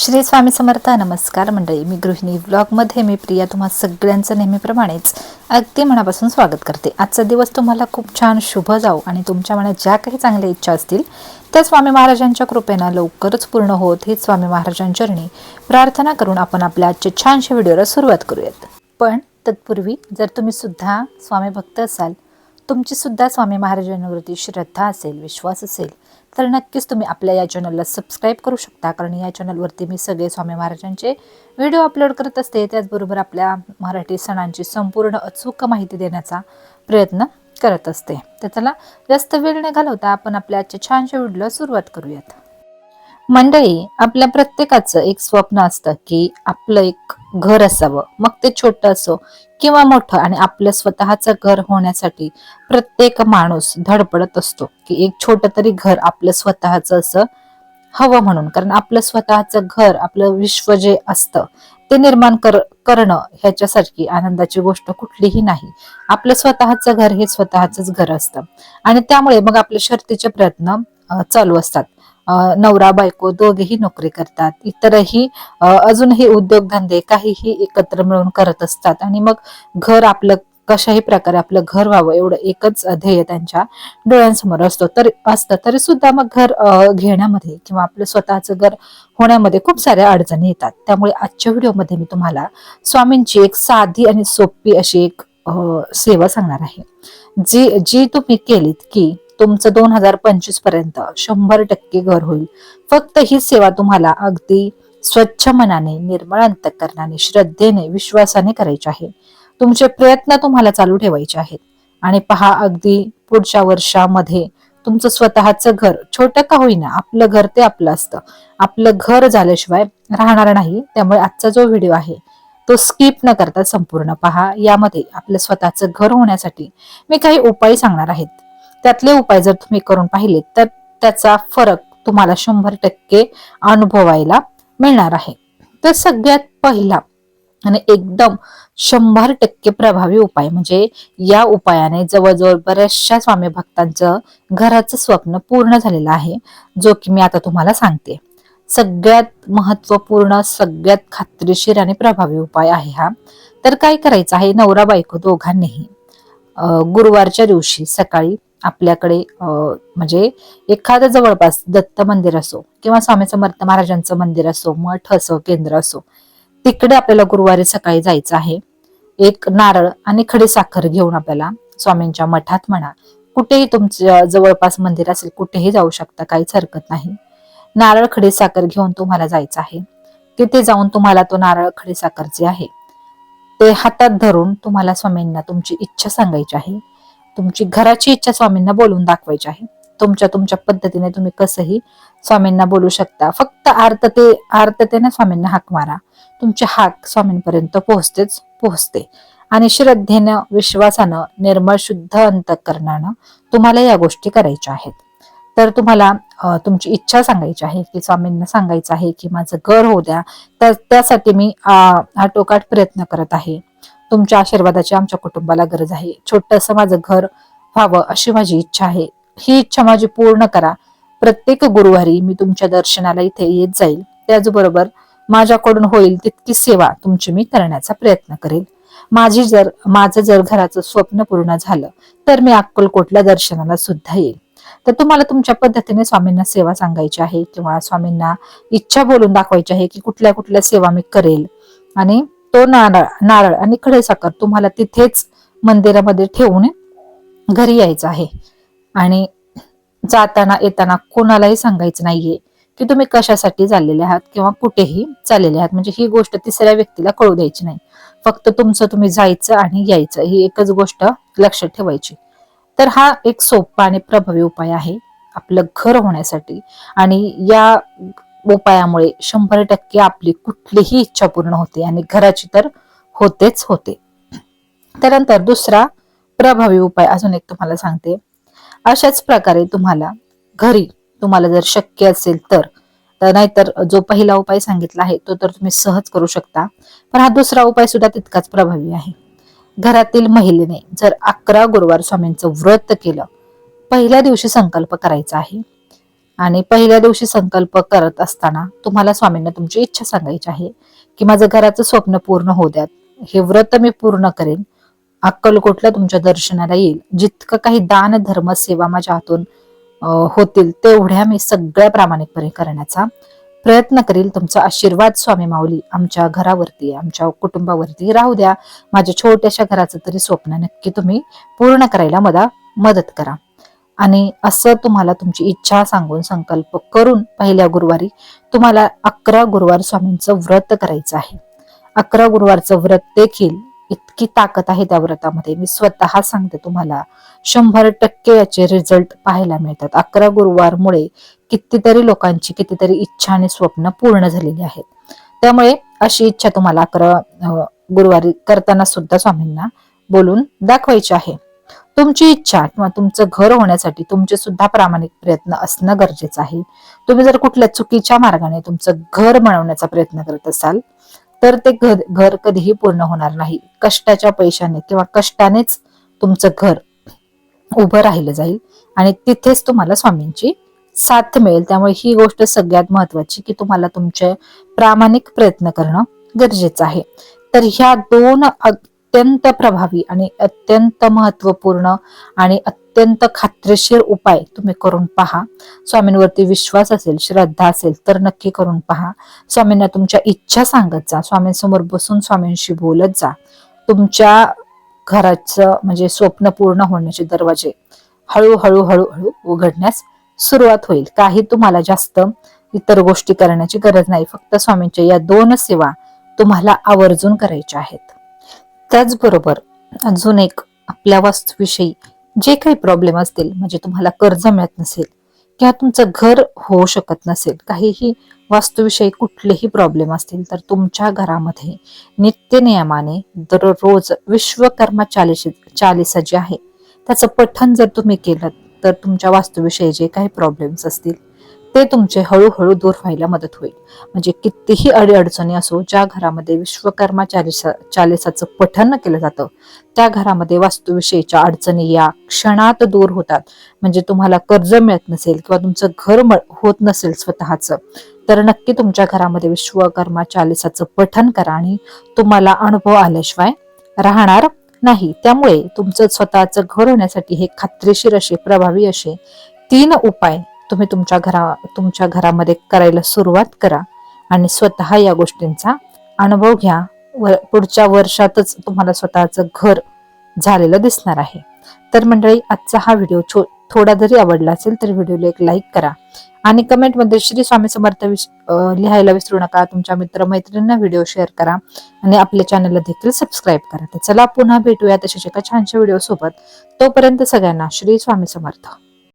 श्री स्वामी समर्थ नमस्कार मंडळी. मी गृहिणी व्लॉगमध्ये मी प्रिया. तुम्हा सगळ्यांचं नेहमीप्रमाणेच अगदी मनापासून स्वागत करते. आजचा दिवस तुम्हाला खूप छान शुभ जाऊ आणि तुमच्या मनात ज्या काही चांगल्या इच्छा असतील त्या स्वामी महाराजांच्या कृपेनं लवकरच पूर्ण होत ही स्वामी महाराजांचरणी प्रार्थना करून आपण आपल्या आजच्या छानशा व्हिडिओला सुरुवात करूयात. पण तत्पूर्वी जर तुम्ही सुद्धा स्वामी भक्त असाल तुमचीसुद्धा स्वामी महाराजांवरती श्रद्धा असेल विश्वास असेल तर नक्कीच तुम्ही आपल्या या चॅनलला सबस्क्राईब करू शकता. कारण या चॅनलवरती मी सगळे स्वामी महाराजांचे व्हिडिओ अपलोड करत असते. त्याचबरोबर आपल्या मराठी सणांची संपूर्ण अचूक माहिती देण्याचा प्रयत्न करत असते. तर चला जास्त वेळ न घालवता आपण आपल्या आजच्या छानशा व्हिडिओला सुरुवात करूयात. मंडळी आपल्या प्रत्येकाचं एक स्वप्न असतं की आपलं एक घर असावं. मग ते छोटं असो किंवा मोठं आणि आपलं स्वतःचं घर होण्यासाठी प्रत्येक माणूस धडपडत असतो की एक छोट तरी घर आपलं स्वतःचं असं हवं म्हणून. कारण आपलं स्वतःचं घर आपलं विश्व जे असतं ते निर्माण कर करणं ह्याच्यासारखी आनंदाची गोष्ट कुठलीही नाही. आपलं स्वतःचं घर हे स्वतःच घर असतं. आणि त्यामुळे मग आपले शर्तीचे प्रयत्न चालू असतात. नवरा बायको दोघेही नोकरी करतात. इतरही अजूनही उद्योगधंदे काहीही एकत्र मिळून करत असतात. आणि मग घर आपलं कशाही प्रकारे आपलं घर व्हावं एवढं एकच ध्येय त्यांच्या डोळ्यांसमोर असतो. तर असतं. तरी सुद्धा मग घर घेण्यामध्ये किंवा आपलं स्वतःचं घर होण्यामध्ये खूप साऱ्या अडचणी येतात. त्यामुळे आजच्या व्हिडिओमध्ये मी तुम्हाला स्वामींची एक साधी आणि सोपी अशी एक सेवा सांगणार आहे. जी जी तुम्ही केलीत की तुमचं दोन हजार पंचवीसपर्यंत शंभर टक्के घर होईल. फक्त ही सेवा तुम्हाला अगदी स्वच्छ मनाने निर्मळ अंतकरणाने श्रद्धेने विश्वासाने करायची आहे. तुमचे प्रयत्न तुम्हाला चालू ठेवायचे आहेत. आणि पहा अगदी पुढच्या वर्षामध्ये तुमचं स्वतःचं घर छोटं का होईना आपलं घर ते आपलं असतं. आपलं घर झाल्याशिवाय राहणार नाही. त्यामुळे आजचा जो व्हिडिओ आहे तो स्किप न करता संपूर्ण पहा. यामध्ये आपलं स्वतःचं घर होण्यासाठी मी काही उपाय सांगणार आहेत. त्यातले उपाय जर तुम्ही करून पाहिले तर त्याचा फरक तुम्हाला शंभर टक्के अनुभवायला मिळणार आहे. तर सगळ्यात पहिला आणि एकदम शंभर टक्के प्रभावी उपाय म्हणजे या उपायाने जवळजवळ बऱ्याचशा स्वामी भक्तांचं घराचं स्वप्न पूर्ण झालेलं आहे जो की मी आता तुम्हाला सांगते. सगळ्यात महत्त्वपूर्ण सगळ्यात खात्रीशीर आणि प्रभावी उपाय आहे हा. तर काय करायचं आहे? नवरा बायको दोघांनीही गुरुवारच्या दिवशी सकाळी आपल्याकडे अं, म्हणजे एखादं जवळपास दत्त मंदिर असो किंवा स्वामी समर्थ महाराजांचं मंदिर असो मठ असो केंद्र असो तिकडे आपल्याला गुरुवारी सकाळी जायचं आहे. एक नारळ आणि खडी साखर घेऊन आपल्याला स्वामींच्या मठात म्हणा कुठेही तुमच्या जवळपास मंदिर असेल कुठेही जाऊ शकता काहीच हरकत नाही. नारळ खडी साखर घेऊन तुम्हाला जायचं आहे. तिथे जाऊन तुम्हाला तो नारळ खडी साखर जे आहे ते हातात धरून तुम्हाला स्वामींना तुमची इच्छा सांगायची आहे. तुमची घराची इच्छा स्वामींना बोलून दाखवायची आहे. तुमच्या तुमच्या पद्धतीने तुम्ही कसंही स्वामींना बोलू शकता. फक्त आर्तते आर्ततेने स्वामींना हाक मारा. तुमची हाक स्वामींपर्यंत पोहोचतेच पोहोचते. आणि श्रद्धेनं विश्वासानं निर्मळ शुद्ध अंतकरणानं तुम्हाला या गोष्टी करायच्या आहेत. तर तुम्हाला तुमची इच्छा सांगायची आहे की स्वामींना सांगायचं आहे की माझं घर होऊ द्या. तर त्यासाठी मी अं, आटोकाट प्रयत्न करत आहे. तुमच्या आशीर्वादाची आमच्या कुटुंबाला गरज आहे. छोटंसं माझं घर व्हावं अशी माझी इच्छा आहे. ही इच्छा माझी पूर्ण करा. प्रत्येक गुरुवारी मी तुमच्या दर्शनाला इथे येत जाईल. त्याचबरोबर माझ्याकडून होईल तितकी सेवा तुमची मी करण्याचा प्रयत्न करेल. माझी जर माझं जर घराचं स्वप्न पूर्ण झालं तर मी अक्कलकोटला दर्शनाला सुद्धा येईल. तर तुम्हाला तुमच्या पद्धतीने स्वामींना सेवा सांगायची आहे किंवा स्वामींना इच्छा बोलून दाखवायची आहे की कुठल्या कुठल्या सेवा मी करेल. आणि तो नारळ नारळ आणि खडेसाखर तुम्हाला तिथेच मंदिरामध्ये ठेवून घरी यायचं आहे. आणि जाताना येताना कोणालाही सांगायचं नाहीये की तुम्ही कशासाठी चाललेले आहात किंवा कुठेही चाललेले आहात. म्हणजे ही गोष्ट तिसऱ्या व्यक्तीला कळू द्यायची नाही. फक्त तुमचं तुम्ही जायचं आणि यायचं ही एकच गोष्ट लक्षात ठेवायची. तर हा एक सोपा आणि प्रभावी उपाय आहे आपलं घर होण्यासाठी. आणि या उपायामुळे शंभर टक्के आपली कुठलीही इच्छा पूर्ण होते आणि घराची तर होतेच होते. त्यानंतर दुसरा प्रभावी उपाय अजून एक तुम्हाला सांगते. अशाच प्रकारे तुम्हाला घरी तुम्हाला जर शक्य असेल तर नाहीतर जो पहिला उपाय सांगितला आहे तो तर तुम्ही सहज करू शकता. पण हा दुसरा उपाय सुद्धा तितकाच प्रभावी आहे. घरातील महिलेने जर अकरा गुरुवार स्वामींचं व्रत केलं पहिल्या दिवशी संकल्प करायचा आहे. आणि पहिल्या दिवशी संकल्प करत असताना तुम्हाला स्वामींना तुमची इच्छा सांगायची आहे की माझं घराचं स्वप्न पूर्ण होऊ द्यात. हे व्रत मी पूर्ण करेन. अक्कलकोटला तुमच्या दर्शनाला येईल. जितकं काही दान धर्म सेवा माझ्या हातून होतील तेवढ्या मी सगळ्या प्रामाणिकपणे करण्याचा प्रयत्न करील तुमचा आशीर्वाद स्वामी माऊली आमच्या घरावरती आमच्या कुटुंबावरती राहू द्या. माझ्या छोट्याशा घराचं तरी स्वप्न नक्की तुम्ही पूर्ण करायला मला मदत करा. आणि असं तुम्हाला तुमची इच्छा सांगून संकल्प करून पहिल्या गुरुवारी तुम्हाला अकरा गुरुवार स्वामींचं व्रत करायचं आहे. अकरा गुरुवारचं व्रत देखील इतकी ताकद आहे त्या व्रतामध्ये. मी स्वतः सांगते तुम्हाला शंभर टक्के याचे रिझल्ट पाहायला मिळतात. अकरा गुरुवारमुळे कितीतरी लोकांची कितीतरी इच्छा आणि स्वप्न पूर्ण झालेली आहेत. त्यामुळे अशी इच्छा तुम्हाला अकरा गुरुवारी करताना सुद्धा स्वामींना बोलून दाखवायची आहे. तुमची इच्छा किंवा तुमचं घर होण्यासाठी तुमचे सुद्धा प्रामाणिक प्रयत्न असणं गरजेचं आहे. तुम्ही जर कुठल्या चुकीच्या मार्गाने तुमचं घर बनवण्याचा प्रयत्न करत असाल तर ते घर घर कधीही पूर्ण होणार नाही. कष्टाच्या पैशाने किंवा कष्टानेच तुमचं घर उभं राहिलं जाईल आणि तिथेच तुम्हाला स्वामींची साथ मिळेल. त्यामुळे ही गोष्ट सगळ्यात महत्वाची की तुम्हाला तुमचे प्रामाणिक प्रयत्न करणं गरजेचं आहे. तर ह्या दोन अत्यंत प्रभावी आणि अत्यंत महत्त्वपूर्ण आणि अत्यंत खात्रीशीर उपाय तुम्ही करून पहा. स्वामींवरती विश्वास असेल श्रद्धा असेल तर नक्की करून पहा. स्वामींना तुमच्या इच्छा सांगत जा. स्वामींसमोर बसून स्वामींशी बोलत जा. तुमच्या घराचं म्हणजे स्वप्न पूर्ण होण्याचे दरवाजे हळूहळू हळूहळू उघडण्यास सुरुवात होईल. काही तुम्हाला जास्त इतर गोष्टी करण्याची गरज नाही. फक्त स्वामींच्या या दोन सेवा तुम्हाला आवर्जून करायच्या आहेत. त्याचबरोबर अजून एक आपल्या वास्तूविषयी जे काही प्रॉब्लेम असतील म्हणजे तुम्हाला कर्ज मिळत नसेल किंवा तुमचं घर होऊ शकत नसेल काहीही वास्तूविषयी कुठलेही प्रॉब्लेम असतील तर तुमच्या घरामध्ये नित्य नियमाने दररोज विश्वकर्मा चालिस चालिसा जी आहे त्याचं पठण जर तुम्ही केलं तर तुमच्या वास्तूविषयी जे काही प्रॉब्लेम्स असतील ते तुमचे हळूहळू दूर व्हायला मदत होईल. म्हणजे कितीही अडीअडचणी असो ज्या घरामध्ये विश्वकर्मा चालिसा चालिसाचं पठन केलं जातं त्या घरामध्ये वास्तूविषयीच्या अडचणी या क्षणात दूर होतात. म्हणजे तुम्हाला कर्ज मिळत नसेल किंवा तुमचं घर होत नसेल स्वतःचं तर नक्की तुमच्या घरामध्ये विश्वकर्मा चालिसाचं पठन करा आणि तुम्हाला अनुभव आल्याशिवाय राहणार नाही. त्यामुळे तुमचं स्वतःचं घर होण्यासाठी हे खात्रीशीर असे प्रभावी असे तीन उपाय तुम्ही तुमच्या घरा तुमच्या घरामध्ये करायला सुरुवात करा आणि स्वतः या गोष्टींचा अनुभव घ्या. व पुढच्या वर्षातच तुम्हाला स्वतःचं घर झालेलं दिसणार आहे. तर मंडळी आजचा हा व्हिडिओ छो थोडा जरी आवडला असेल तर व्हिडिओला एक लाईक करा आणि कमेंटमध्ये श्री स्वामी समर्थ विश लिहायला विसरू नका. तुमच्या मित्रमैत्रिणींना व्हिडिओ शेअर करा आणि आपल्या चॅनलला देखील सबस्क्राईब करा. तर चला पुन्हा भेटूया तशाच एका छानशा व्हिडिओ सोबत तोपर्यंत सगळ्यांना श्री स्वामी समर्थ.